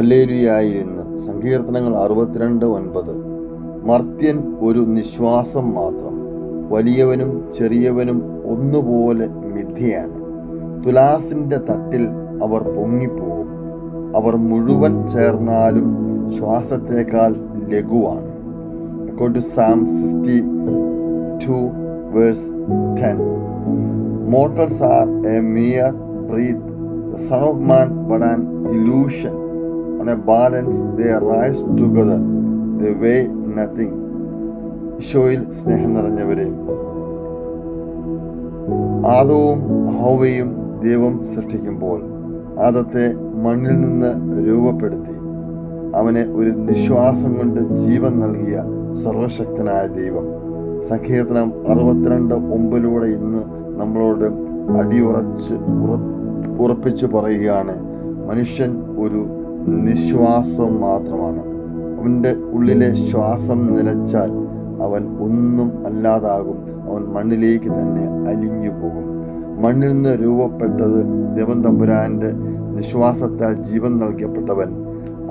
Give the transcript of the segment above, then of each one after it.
ഹല്ലേലുയായിരുന്ന് സങ്കീർത്തനങ്ങൾ അറുപത്തിരണ്ട് ഒൻപത്. മർത്യൻ ഒരു നിശ്വാസം മാത്രം. വലിയവനും ചെറിയവനും ഒന്നുപോലെ മിഥ്യയാണ്. തുലാസിന്റെ തട്ടിൽ അവർ പൊങ്ങിപ്പോകും. അവർ മുഴുവൻ ചേർന്നാലും ശ്വാസത്തേക്കാൾ ലഘുവാണ്. Accord mortals are a mere breath son of man but illusion on a balance they rise together. They weigh nothing. ഈശോയിൽ സ്നേഹം നിറഞ്ഞവരെ. ആദവും ഹൗവയും ദൈവം സൃഷ്ടിക്കുമ്പോൾ ആദത്തെ മണ്ണിൽ നിന്ന് രൂപപ്പെടുത്തി. അവനെ ഒരു നിശ്വാസം കൊണ്ട് ജീവൻ നൽകിയ സർവശക്തനായ ദൈവം. സങ്കീർത്തനം അറുപത്തിരണ്ട് ഒമ്പതിലൂടെ ഇന്ന് നമ്മളോട് അടിയുറച്ച് ഉറ- ഉറപ്പിച്ചു പറയുകയാണ് മനുഷ്യൻ ഒരു നിശ്വാസം മാത്രമാണ്. അവന്റെ ഉള്ളിലെ ശ്വാസം നിലച്ചാൽ അവൻ ഒന്നും അല്ലാതാകും. അവൻ മണ്ണിലേക്ക് തന്നെ അലിഞ്ഞു പോകും. മണ്ണിൽ നിന്ന് രൂപപ്പെട്ടത് ദേവൻ തമ്പുരാന്റെ നിശ്വാസത്താൽ ജീവൻ നൽകപ്പെട്ടവൻ.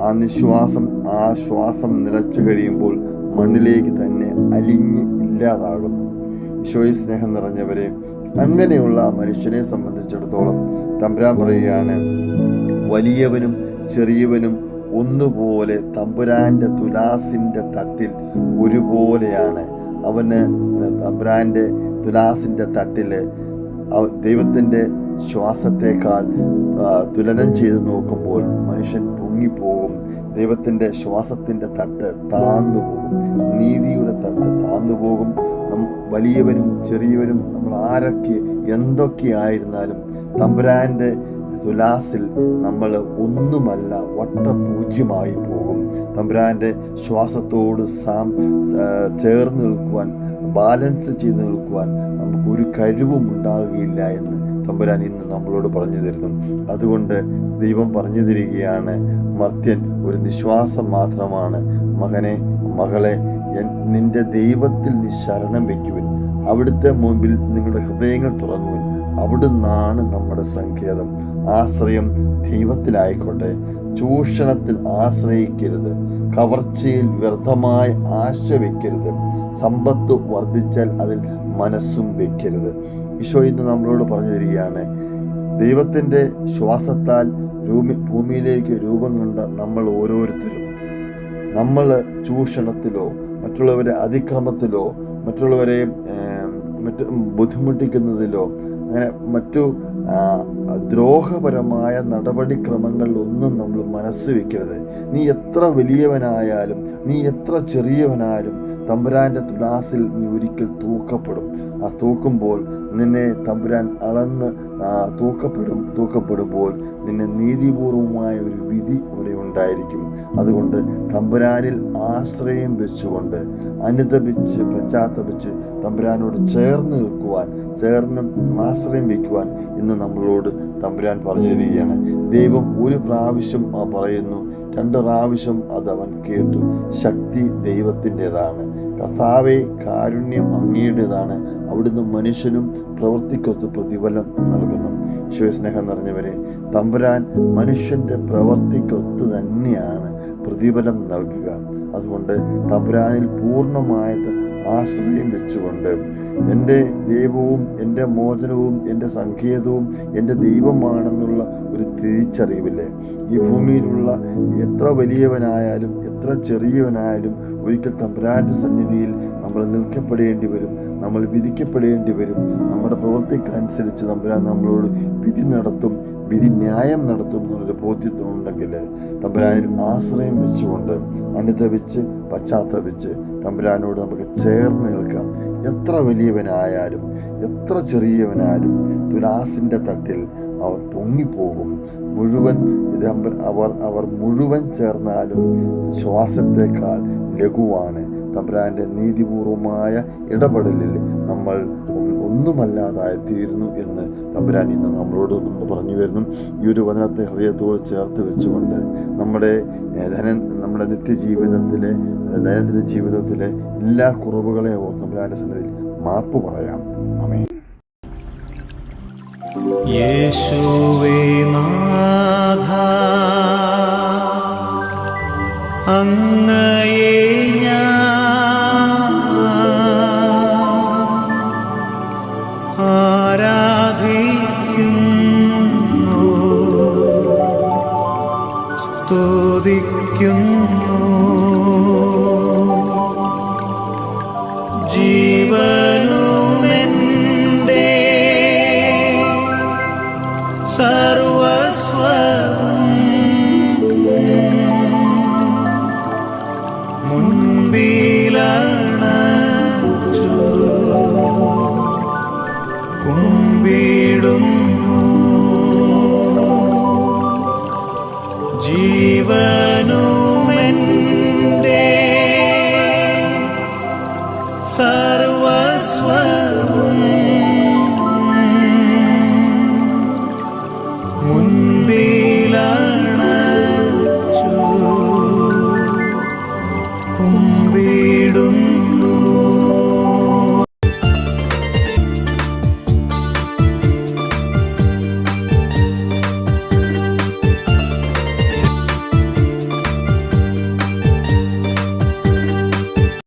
ആ നിശ്വാസം ആ ശ്വാസം നിലച്ചു കഴിയുമ്പോൾ മണ്ണിലേക്ക് തന്നെ അലിഞ്ഞ് ഇല്ലാതാകുന്നു. ഈശോയി സ്നേഹം നിറഞ്ഞവരെ അങ്ങനെയുള്ള മനുഷ്യനെ സംബന്ധിച്ചിടത്തോളം തമ്പുരാൻ പറയുകയാണ് വലിയവനും ചെറിയവനും ഒന്നുപോലെ തമ്പുരാന്റെ തുലാസിന്റെ തട്ടിൽ ഒരുപോലെയാണ്. അവന് തമ്പുരാന്റെ തുലാസിന്റെ തട്ടിൽ അവ- ദൈവത്തിന്റെ ശ്വാസത്തെക്കാൾ തുലനം ചെയ്ത് നോക്കുമ്പോൾ മനുഷ്യൻ പൊങ്ങിപ്പോകും. ദൈവത്തിന്റെ ശ്വാസത്തിന്റെ തട്ട് താന്നു പോകും. നീതിയുടെ തട്ട് താന്നു പോകും. വലിയവനും ചെറിയവനും നമ്മൾ ആരൊക്കെ എന്തൊക്കെ ആയിരുന്നാലും തമ്പുരാന്റെ തുലാസിൽ നമ്മൾ ഒന്നുമല്ല വട്ടപൂജ്യമായി പോകും. തമ്പുരാന്റെ ശ്വാസത്തോട് സാം ചേർന്ന് നിൽക്കുവാൻ ബാലൻസ് ചെയ്ത് നിൽക്കുവാൻ നമുക്ക് ഒരു കഴിവും ഉണ്ടാകുകയില്ല എന്ന് തമ്പുരാൻ ഇന്ന് നമ്മളോട് പറഞ്ഞു തരുന്നു. അതുകൊണ്ട് ദൈവം പറഞ്ഞു തരികയാണ് മർത്യൻ ഒരു നിശ്വാസം മാത്രമാണ്. മകനെ മകളെ നിന്റെ ദൈവത്തിൽ നിശ്ശരണം ശരണം വയ്ക്കുവൻ. അവിടുത്തെ മുമ്പിൽ നിങ്ങളുടെ ഹൃദയങ്ങൾ തുറന്നുവൻ അവിടുന്നാണ് നമ്മുടെ സങ്കേതം. ആശ്രയം ദൈവത്തിലായിക്കോട്ടെ. ചൂഷണത്തിൽ ആശ്രയിക്കരുത്. കവർച്ചയിൽ വ്യർത്ഥമായി ആശ വയ്ക്കരുത് സമ്പത്ത് വർദ്ധിച്ചാൽ അതിൽ മനസ്സും വെക്കരുത്. ഈശോ ഇന്ന് നമ്മളോട് പറഞ്ഞു തരികയാണ് ദൈവത്തിന്റെ ശ്വാസത്താൽ ഭൂമി ഭൂമിയിലേക്ക് രൂപം കണ്ട നമ്മൾ ഓരോരുത്തരും നമ്മൾ ചൂഷണത്തിലോ മറ്റുള്ളവരെ അതിക്രമത്തിലോ മറ്റുള്ളവരെ മറ്റ് ബുദ്ധിമുട്ടിക്കുന്നതിലോ അങ്ങനെ മറ്റു ആ, ദ്രോഹപരമായ നടപടിക്രമങ്ങളിലൊന്നും നമ്മൾ മനസ്സ് വെക്കരുത്. നീ എത്ര വലിയവനായാലും നീ എത്ര ചെറിയവനായാലും തമ്പുരാന്റെ തുലാസിൽ നീ ഒരിക്കൽ തൂക്കപ്പെടും. ആ തൂക്കുമ്പോൾ നിന്നെ തമ്പുരാൻ അളന്ന് ആ, തൂക്കപ്പെടും തൂക്കപ്പെടുമ്പോൾ നിന്നെ നീതിപൂർവമായ ഒരു വിധി ഇവിടെ ഉണ്ടായിരിക്കും. അതുകൊണ്ട് തമ്പുരാനിൽ ആശ്രയം വെച്ചുകൊണ്ട് അനുദപിച്ച് പശ്ചാത്തപിച്ച് തമ്പുരാനോട് ചേർന്ന് നിൽക്കുവാൻ ചേർന്ന് ആശ്രയം വയ്ക്കുവാൻ ഇന്ന് നമ്മളോട് തമ്പുരാൻ പറഞ്ഞു തരികയാണ് ദൈവം ഒരു പ്രാവശ്യം പറയുന്നു. രണ്ട് പ്രാവശ്യം അത് അവൻ കേട്ടു. ശക്തി ദൈവത്തിന്റെതാണ്. കഥാവെ കാരുണ്യം അങ്ങയുടേതാണ്. അവിടുന്ന് മനുഷ്യനും പ്രവൃത്തിക്കൊത്ത് പ്രതിഫലം നൽകുന്നു. ശിവസ്നേഹം നിറഞ്ഞവരെ തമ്പുരാൻ മനുഷ്യന്റെ പ്രവൃത്തിക്കൊത്ത് തന്നെയാണ് പ്രതിഫലം നൽകുക. അതുകൊണ്ട് തമ്പുരാനിൽ പൂർണമായിട്ട് ആശ്രയം വെച്ചുകൊണ്ട് എന്റെ ദൈവവും എന്റെ മോചനവും എന്റെ സങ്കേതവും എന്റെ ദൈവമാണെന്നുള്ള ഒരു തിരിച്ചറിവില്ലേ? ഈ ഭൂമിയിലുള്ള എത്ര വലിയവനായാലും എത്ര ചെറിയവനായാലും ഒരിക്കൽ തമ്പുരാന്റെ സന്നിധിയിൽ നമ്മൾ നിൽക്കപ്പെടേണ്ടി വരും. നമ്മൾ വിധിക്കപ്പെടേണ്ടി വരും. നമ്മുടെ പ്രവൃത്തിക്കനുസരിച്ച് തമ്പുരാൻ നമ്മളോട് വിധി നടത്തും വിധി ന്യായം നടത്തും എന്നുള്ളൊരു ബോധ്യത്വം ഉണ്ടെങ്കിൽ തമ്പുരാനിൽ ആശ്രയം വെച്ചുകൊണ്ട് അനുദവിച്ച് പശ്ചാത്തപിച്ച് തമ്പുരാനോട് നമുക്ക് ചേർന്ന് നിൽക്കാം. എത്ര വലിയവനായാലും എത്ര ചെറിയവനായാലും തുലാസിന്റെ തട്ടിൽ അവർ പൊങ്ങിപ്പോകും. മുഴുവൻ ഇത് അവർ അവർ മുഴുവൻ ചേർന്നാലും ശ്വാസത്തെക്കാൾ ലഘുവാണ്. തമ്പുരാന്റെ നീതിപൂർവമായ ഇടപെടലിൽ നമ്മൾ ഒന്നുമല്ലാതായി തീരുന്നു എന്ന് തമ്പുരാൻ ഇന്ന് നമ്മളോട് ഒന്ന് പറഞ്ഞു വരുന്നു. ഈ ഒരു വചനത്തെ ഹൃദയത്തോട് ചേർത്ത് വെച്ചുകൊണ്ട് നമ്മുടെ ധന നമ്മുടെ നിത്യജീവിതത്തിലെ ജീവിതത്തിലെ ദൈനംദിന ജീവിതത്തിലെ എല്ലാ കുറവുകളെ ഓർത്ത് തമ്പുരാന്റെ സന്നിധിയിൽ മാപ്പ് പറയാം. അമേ യേശുവേ നാഥ kiêng Even!